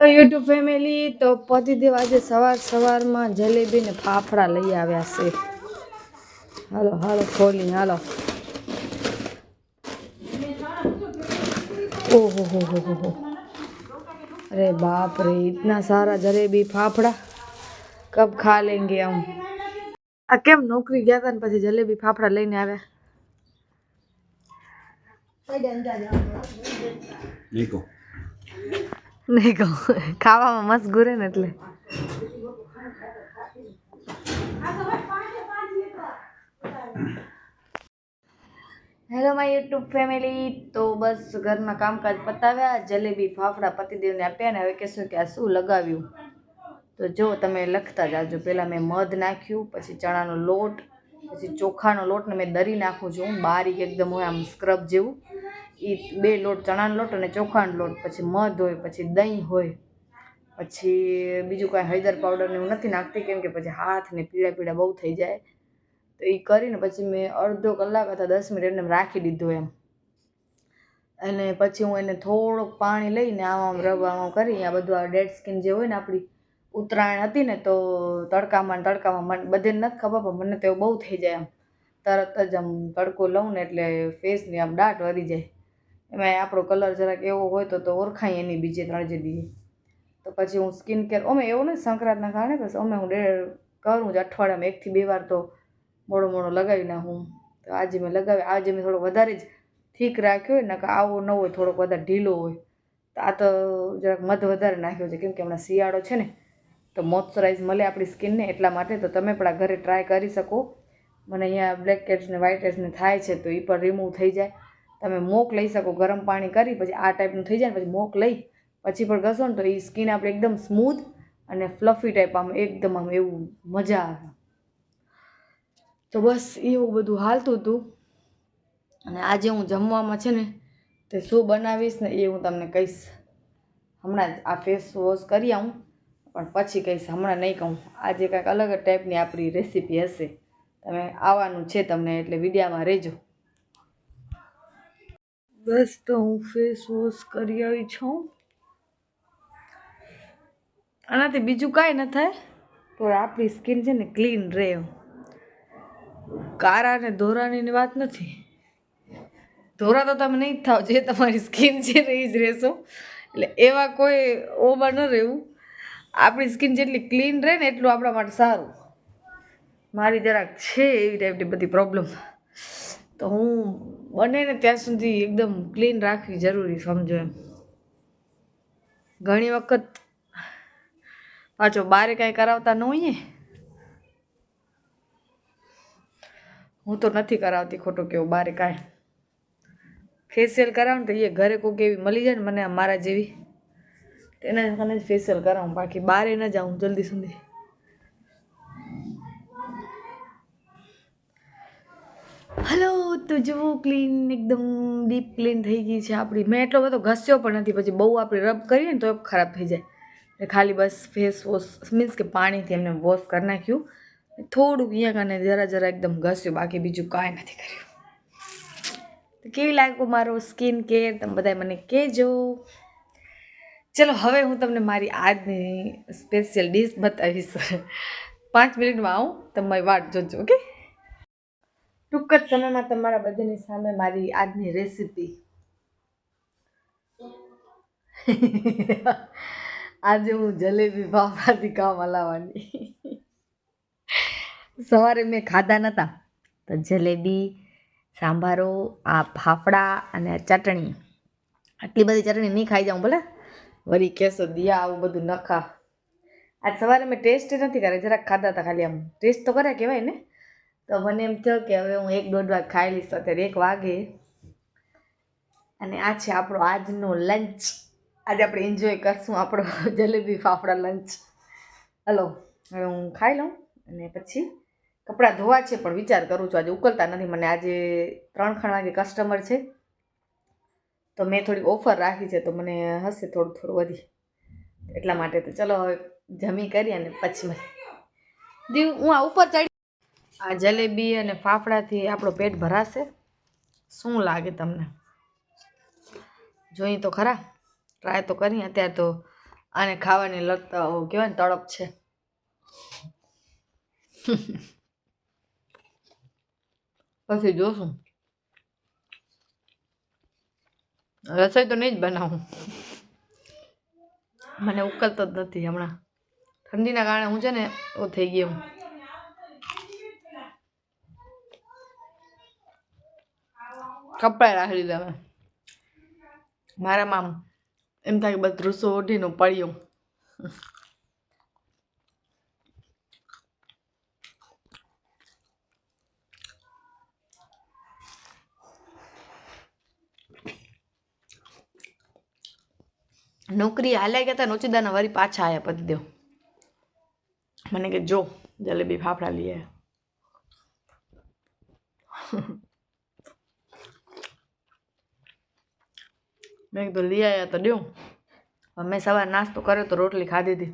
YouTube family तो पतिदेव आज सवार सवार में जलेबी ने फाफड़ा लई आया से हलो हलो खोली हलो ओ हो हो हो हो अरे बाप रे इतना सारा जलेबी फाफड़ा कब खा लेंगे हम आ केम नौकरी गया था पे जलेबी फाफड़ा लई ने आया देखो નહીં, કહું. ખાવામાં મસ્ત ગુરે ને એટલે. હેલો માય યુટ્યુબ ફેમિલી તો બસ ઘરના કામકાજ પતાવ્યા. જલેબી ફાફડા પતિદેવને આપ્યા ને હવે કહેશો કે આ શું લગાવ્યું? તો જો તમે લખતા જાજો. પહેલાં મેં મધ નાખ્યું, પછી ચણાનો લોટ, પછી ચોખાનો લોટ ને મેં દરી નાખું છું. બારીક એકદમ હોય આમ સ્ક્રબ જેવું. એ બે લોટ, ચણાનો લોટ અને ચોખાનો લોટ, પછી મધ હોય, પછી દહીં હોય, પછી બીજું કાંઈ હળદર પાવડર ને એવું નથી નાખતી, કેમ કે પછી હાથને પીળા પીળા બહુ થઈ જાય. તો એ કરીને પછી મેં અડધો કલાક અથવા દસ મિનિટ એમને રાખી દીધું એમ. અને પછી હું એને થોડુંક પાણી લઈને આમ આમ રબ આમ કરી, આ બધું આ ડેડ સ્કિન જે હોય ને આપણી ઉત્તરાયણ હતી ને, તો તડકામાં તડકામાં મને બધે નથી ખબર, પણ મને તો બહુ થઈ જાય આમ તરત જ આમ તડકો લઉં ને એટલે ફેસની આમ દાટ વરી જાય. એમાં આપણો કલર જરાક એવો હોય તો તો ઓળખાય એની બીજે ત્રણ જે તો પછી હું સ્કિન કેર અમે એવું નહીં સંક્રાંતના કારણે, બસ અમે હું કરું જ અઠવાડિયામાં એકથી બે વાર તો મોડો મોડો લગાવી નાખું. તો આજે મેં લગાવી, આજે મેં થોડો વધારે જ ઠીક રાખ્યો હોય, નકર આવો ન હોય, થોડોક વધારે ઢીલો હોય. તો આ તો જરાક મધ વધારે નાખ્યો છે, કેમ કે હમણાં શિયાળો છે ને, તો મોઇશ્ચરાઇઝ મળે આપણી સ્કિનને એટલા માટે, તો તમે પણ આ ઘરે ટ્રાય કરી શકો. મને અહીંયા બ્લેક હેડ્સ ને વ્હાઇટ હેડ્સ ને થાય છે, તો એ પણ રિમૂવ થઈ જાય. તમે મોક લઈ શકો, ગરમ પાણી કરી, પછી આ ટાઈપનું થઈ જાય ને પછી મોક લઈ, પછી પણ ઘસો ને તો એ સ્કિન આપણે એકદમ સ્મૂથ અને ફ્લફી ટાઈપ આમ એકદમ આમ એવું મજા આવે. તો બસ એવું બધું હાલતું હતું. અને આજે હું જમવામાં છે ને તે શું બનાવીશ ને એ હું તમને કહીશ. હમણાં જ આ ફેસ વોશ કરી આવું, પણ પછી કહીશ, હમણાં નહીં કહું. આજે કાંઈક અલગ જ ટાઈપની આપણી રેસીપી હશે. તમે આવવાનું છે તમને એટલે વિડીયામાં રહેજો. બસ તો હું ફેસ વોશ કરી આવી છું. આનાથી બીજું કાંઈ ન થાય. તો આપણી સ્કિન છે ને ક્લીન રહે. કારા અને ધોરાની વાત નથી. ધોરા તો તમે નહીં જ થાવ જે તમારી સ્કિન છે ને એ જ રહેશો. એટલે એવા કોઈ ઓમાં ન રહેવું. આપણી સ્કિન જેટલી ક્લીન રહે ને એટલું આપણા માટે સારું. મારી જરાક છે એવી ટાઈપની બધી પ્રોબ્લેમ તો હું બને ને ત્યાં સુધી એકદમ ક્લીન રાખવી જરૂરી, સમજો એમ. ઘણી વખત પાછો બારે કાંઈ કરાવતા ન હોઈએ. હું તો નથી કરાવતી ખોટું કેવું બારે કાંઈ. ફેશિયલ કરાવું તો એ ઘરે કોઈક એવી મળી જાય ને મને મારા જેવી, તેના કને જ ફેશિયલ કરાવું, બાકી બારે ન જાઉં જલ્દી સુધી. હલો તો જુઓ ક્લીન એકદમ ડીપ ક્લીન થઈ ગઈ છે આપણી મેં એટલો બધો ઘસ્યો પણ નથી. પછી બહુ આપણે રબ કરીએ ને તો ખરાબ થઈ જાય. એટલે ખાલી બસ ફેસ વોશ મીન્સ કે પાણીથી એમને વોશ કરી નાખ્યું. થોડુંક અહીંયા કાને જરા જરા એકદમ ઘસ્યું. બાકી બીજું કાંઈ નથી કર્યું. તો કેવી લાગ્યું મારો સ્કિન કેર તમે બધા મને કહેજો. ચલો, હવે હું તમને મારી આજની સ્પેશિયલ ડીશ બતાવીશ. પાંચ મિનિટમાં આવું. તમે વાટ જોજો, ઓકે? ટૂંક જ સમયમાં તમારા બધાની સામે મારી આજની રેસીપી આજે હું જલેબી ફાફડાથી કામ હલાવવાની સવારે મેં ખાધા નહોતા તો જલેબી, સાંભારો, આ ફાફડા અને ચટણી. આટલી બધી ચટણી નહીં ખાઈ જાઉં ભલે. વરી કેસો, દિયા, આવું બધું ન ખા આજ સવારે મેં ટેસ્ટ નથી કરે જરાક ખાધા હતા ખાલી આમ. ટેસ્ટ તો કર્યા કહેવાય ને. તો મને એમ થયો કે હવે હું એક દોઢ વાગ ખાઈ લઈશ, અત્યારે એક વાગે. અને આ છે આપણો આજનો લંચ આજે આપણે એન્જોય કરશું આપણો જલેબી ફાફડા લંચ હલો, હવે હું ખાઈ લઉં અને પછી કપડાં ધોવા છે, પણ વિચાર કરું છું, આજે ઉકલતા નથી. મને આજે ત્રણ ખણ વાગે કસ્ટમર છે, તો મેં થોડી ઓફર રાખી છે, તો મને હશે થોડું થોડું વધી. એટલા માટે તો ચલો હવે જમી કરી અને પછી મને દીવ, હું આ ઉપર ચડી આ જલેબી અને ફાફડાથી આપણો પેટ ભરાશે. શું લાગે તમને? જોઈ તો ખરા. ટ્રાય તો કરી. અત્યારે તો આને ખાવાની લત કહેવાય ને તડપ છે. પછી જોશું. રસોઈ તો નહીં જ બનાવું. મને ઉકલતો જ નથી હમણાં. ઠંડીના કારણે હું છે ને એવું થઈ ગયો. કપડા રાખી દીધા મેં મારામાં મામ, એમ થાય કે બસ રૂસો ઓઢીને પડ્યો નોકરી હાલ્યા ગયા હતા નોચીદાના વરી પાછા આવ્યા પતિ દેવ. મને કે જો, જલેબી ફાફડા લઈ આવ્યા મેં કીધું, લઈ આવ્યા તો દઉં મેં સવાર નાસ્તો કર્યો તો રોટલી ખાધી હતી.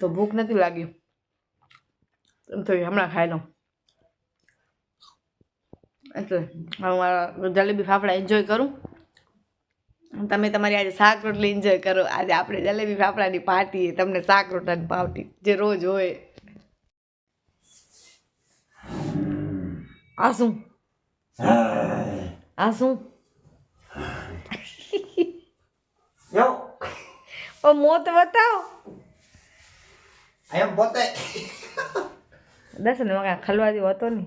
તો ભૂખ નથી લાગી. એમ તો હમણાં ખાઈ લઉં. એટલે હવે મારા જલેબી ફાફડા એન્જોય કરું. તમે તમારી આજે શાક રોટલી એન્જોય કરો. આજે આપણે જલેબી ફાફડાની પાર્ટી તમને શાક રોટલાની પાર્ટી જે રોજ હોય. આ શું? આ શું? Yo, ઓ મોત બતાવો. એમ પોતે. દર્શન મગા ખલવા જેવો હતો ને.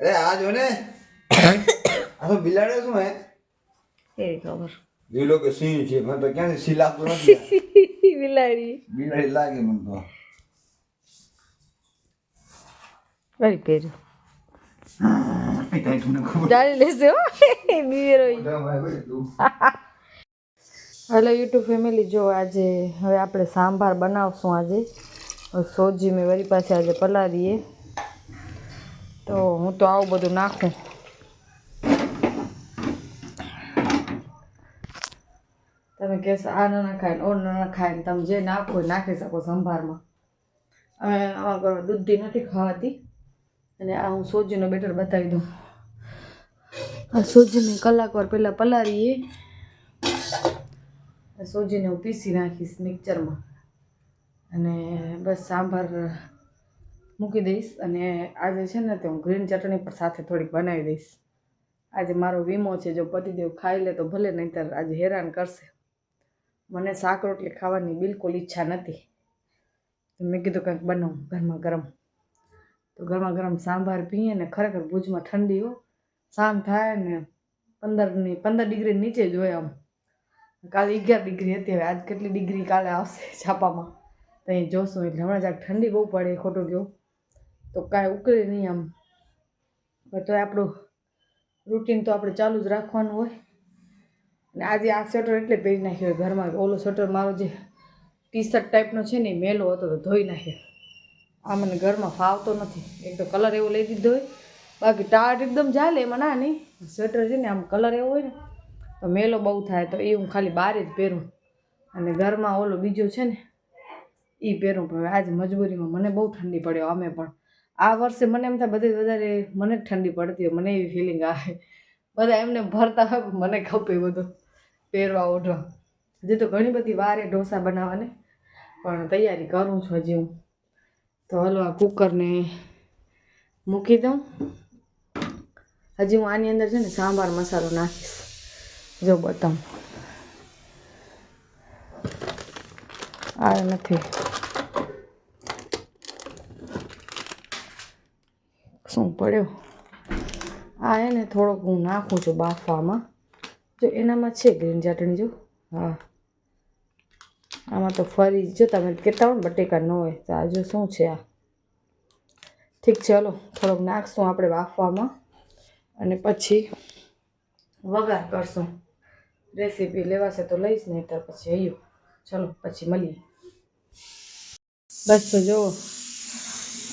અરે આ જો ને. આ તો બિલાડ્યો શું હે એ ખબર. બિલો કે સિંહ છે. મને તો ક્યાંથી સિંહ લાગતો નથી બિલાડી. બિલાડી લાગે મને તો. વેરી પેરી લેશે હો. બિવેરો ભાઈ તું. હેલો યુટ્યુબ ફેમિલી, જો આજે હવે આપણે સાંભાર બનાવશું આજે. સોજી મેં વળી પાસે આજે પલાળીએ. તો હું તો આવું બધું નાખું. તમે કહેશો, આ ના નખાય ઓ ના નખાય તમે જે નાખો નાખી શકો સંભારમાં. અમે આમાં દૂધી નથી ખાવાતી. અને આ હું સોજીનો બેટર બતાવી દઉં. આ સોજીને કલાક વાર પહેલાં પલાળીએ. સોજીને હું પીસી નાખીશ મિક્સરમાં. અને બસ સાંભાર મૂકી દઈશ અને આજે છે ને તે હું ગ્રીન ચટણી પણ સાથે થોડીક બનાવી દઈશ. આજે મારો વીમો છે, જો પતિદેવ ખાઈ લે તો ભલે નહીંતર આજે હેરાન કરશે. મને શાક રોટલી ખાવાની બિલકુલ ઈચ્છા નથી. મેં કીધું કંઈક બનાવું ઘરમાં ગરમ. તો ઘરમાં ગરમ સાંભાર પીએ ને ખરેખર ભુજમાં ઠંડી હો. સાંજ થાય ને પંદરની, પંદર ડિગ્રી નીચે જ હોય આમ. કાલે અગિયાર ડિગ્રી હતી, હવે આજ કેટલી ડિગ્રી કાલે આવશે છાપામાં? તો અહીં જોશું, એટલે હમણાં જ્યાં ઠંડી બહુ પડે, ખોટું કહું તો કાંઈ ઉકળે નહીં આમ. તો આપણું રૂટીન તો આપણે ચાલુ જ રાખવાનું હોય. અને આજે આ સ્વેટર એટલે પહેરી નાખ્યો ઘરમાં. ઓલો સ્વેટર મારો જે ટી શર્ટ ટાઈપનો છે ને, એ મેલો હતો તો ધોઈ નાખ્યો. આ મને ઘરમાં ફાવતો નથી. એક તો કલર એવો લઈ દીધો હોય. બાકી ટાટ એકદમ ચાલે એમાં ના નહીં. સ્વેટર છે ને, આમ કલર એવો હોય ને તો મેલો બહુ થાય તો એ હું ખાલી બહાર જ પહેરું. અને ઘરમાં ઓલો બીજો છે ને એ પહેરું. પણ આજ મજબૂરીમાં મને બહુ ઠંડી પડ્યો અમે પણ. આ વર્ષે મને એમ થાય બધે વધારે મને જ ઠંડી પડતી હોય, મને એવી ફિલિંગ આવે. બધા એમને ભરતા હોય મને ખપે બધું પહેરવા ઓઢવા હજી તો ઘણી બધી વાર ઢોસા બનાવવાને, પણ તૈયારી કરું છું હજી હું. તો હલો આ કુકરને મૂકી દઉં. હજી હું આની અંદર છે ને સાંભાર મસાલો નાખીશ. જો બતાવું આ નથી. શું પડ્યો? આ એને થોડોક હું નાખું છું બાફવામાં. જો એનામાં છે ગ્રીન ચટણી જો. હા. આમાં તો ફરી જો તમે કહેતા હોય બટેકા ન હોય તો આ જો શું છે આ? ઠીક છે, હલો. થોડોક નાખશું આપણે બાફવામાં. અને પછી વઘાર કરશું. રેસીપી લેવાશે તો લઈશ નહીં તો પછી આવ્યું ચલો પછી મળીએ બસ તો જુઓ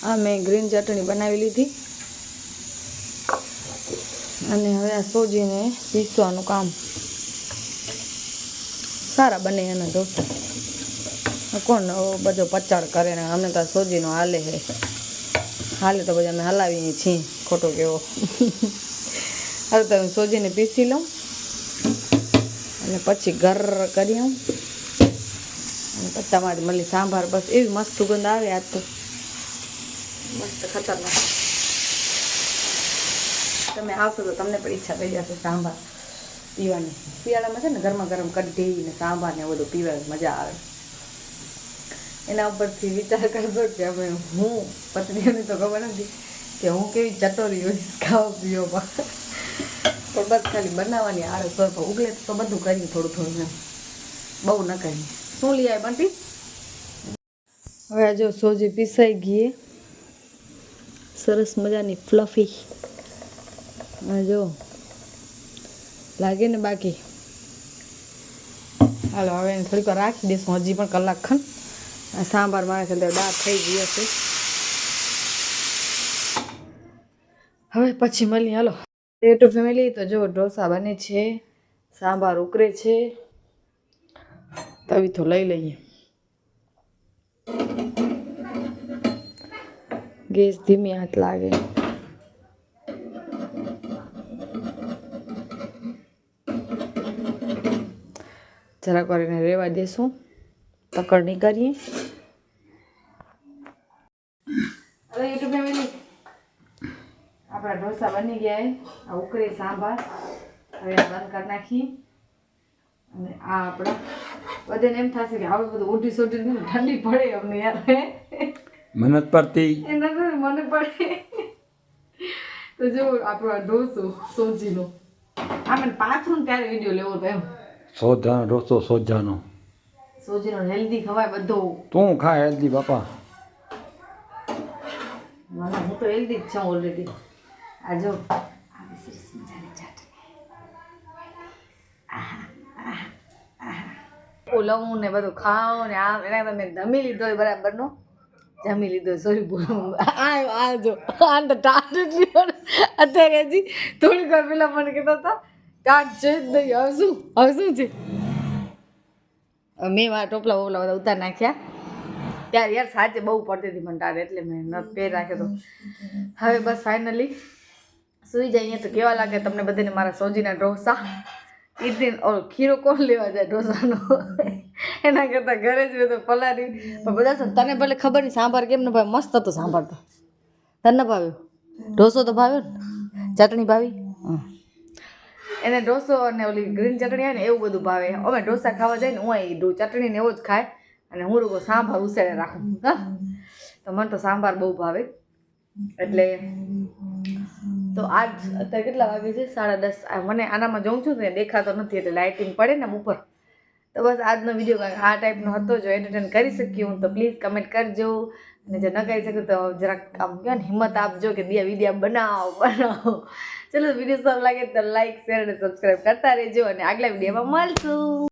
આ મેં ગ્રીન ચટણી બનાવી લીધી અને હવે આ સોજીને પીસવાનું કામ સારા બને એના ઢોસા કોણ બધો પચાડ કરે ને અમને તો સોજીનો હાલે છે હાલે તો બધા અમે હલાવીએ છીએ ખોટો કેવો હવે તો હું સોજીને પીસી લઉં અને પછી ગર્ર કરી આવું. અને પછી મળી સાંભાર બસ એવી મસ્ત સુગંધ આવે આજ તો. મસ્ત ખતરનાક. તમે આવશો તો તમને પણ ઈચ્છા થઈ જશે સાંભાર પીવાની. શિયાળામાં છે ને ગરમા ગરમ કઢી ને સાંભાર ને બધું પીવાની મજા આવે. એના ઉપરથી વિચાર કરજો કે અમે હું, પત્નીઓને તો ખબર નથી કે હું કેવી ચટોરી હોઈશ ખાવા પીવામાં પણ બસ ખાલી બનાવવાની આળસ હોય ઉગલે તો બધું કરી થોડું થોડું બહુ ન કરી શું લઈ આવી બંટી? હવે જો સોજી પીસાઈ ગઈ. સરસ મજાની ફ્લફી. જો લાગે ને બાકી? હાલો, હવે એને થોડીક વાર રાખી દઈશું. હજી પણ કલાક ખન. સાંભાર મારે છે દાળ થઈ ગયો હશે. હવે પછી મળીએ. હાલો. યુટ્યુબ ફેમિલી તો જો, ઢોસા બને છે, સાંભાર ઉકળે છે. તવી તો લઈ લઈએ. ગેસ ધીમી હાથ લાગે. જરાક વાર એને રેવા દેશું. તકડ નહીં કરીએ હવે યુટ્યુબ ફેમિલી આપણા ઢોસા બની ગયા. આ ઉકળે સાંભાર. હવે આ બંધ કરી નાખીએ. અને આ આપણા બધાને એમ થશે કે આવું બધું ઓઢી સોઢી ઠંડી પડે અમને યાર. મનત પડતી. એ નથી મને પડે. તો જો આપણો ઢોસો સોજીનો. આ મને પાછું ને ત્યારે વીડિયો લેવો તો એમ. સોજાનો ઢોસો સોજાનો. સોજીનો હેલ્ધી ખવાય બધો. તું ખા હેલ્ધી બાપા. મને હું તો હેલ્ધી જ છું ઓલરેડી આ જો આવી સરસ મજાની ચાટણી ઓલવું ને બધું ખાવ ને આમ એના તમે જમી લીધો હોય બરાબરનો જમી લીધો સોરી આ આ જો આ તો ટાટ અત્યારે હજી થોડીક વાર પેલા મને કહેતો હતા ટાટ છે જ નહીં હવે શું હવે શું છે મેં મારા ટોપલા બોપલા બધા ઉતાર નાખ્યા ત્યારે યાર સાચે બહુ પડતી હતી મને ટાટ એટલે મેં ન પહેર રાખ્યો તો। હવે બસ ફાઇનલી સુઈ જઈએ તો કેવા લાગે તમને બધાને મારા સોજીના ઢોસા? ઈદની ઓલો ખીરો કોણ લેવા જાય ઢોસાનો? એના કરતાં ઘરે જ મેં તો પલારી. પણ બધા તને ભલે ખબર નહીં, સાંભાર કેમ ને ભાવે? મસ્ત હતો સાંભાર તો. તને ભાવ્યો? ઢોસો તો ભાવ્યો ને? ચટણી ભાવી. એને ઢોસો અને ઓલી ગ્રીન ચટણી આવે ને, એવું બધું ભાવે. અમે ઢોસા ખાવા જાય ને, હું ચટણી ને એવું જ ખાય. અને હું લોકો સાંભાર ઉસેડે રાખું. હા? તો મને તો સાંભાર બહુ ભાવે. એટલે તો આજ અત્યારે કેટલા વાગે છે? સાડા દસ. મને આનામાં જોઉં છું ને દેખાતો નથી, એટલે લાઇટિંગ પડે ને ઉપર. તો બસ આજનો વીડિયો આ ટાઈપનો હતો, જો એન્ટરટેન કરી શકીએ હું તો પ્લીઝ કમેન્ટ કરજો. અને જો ન કરી શકું તો જરાક આમ કહો ને હિંમત આપજો કે દિયા વિડીયા બનાવો બનાવો. ચલો વીડિયો સારો લાગે તો લાઇક શેર અને સબસ્ક્રાઈબ કરતા રહેજો અને આગલા વિડીયોમાં મળશું.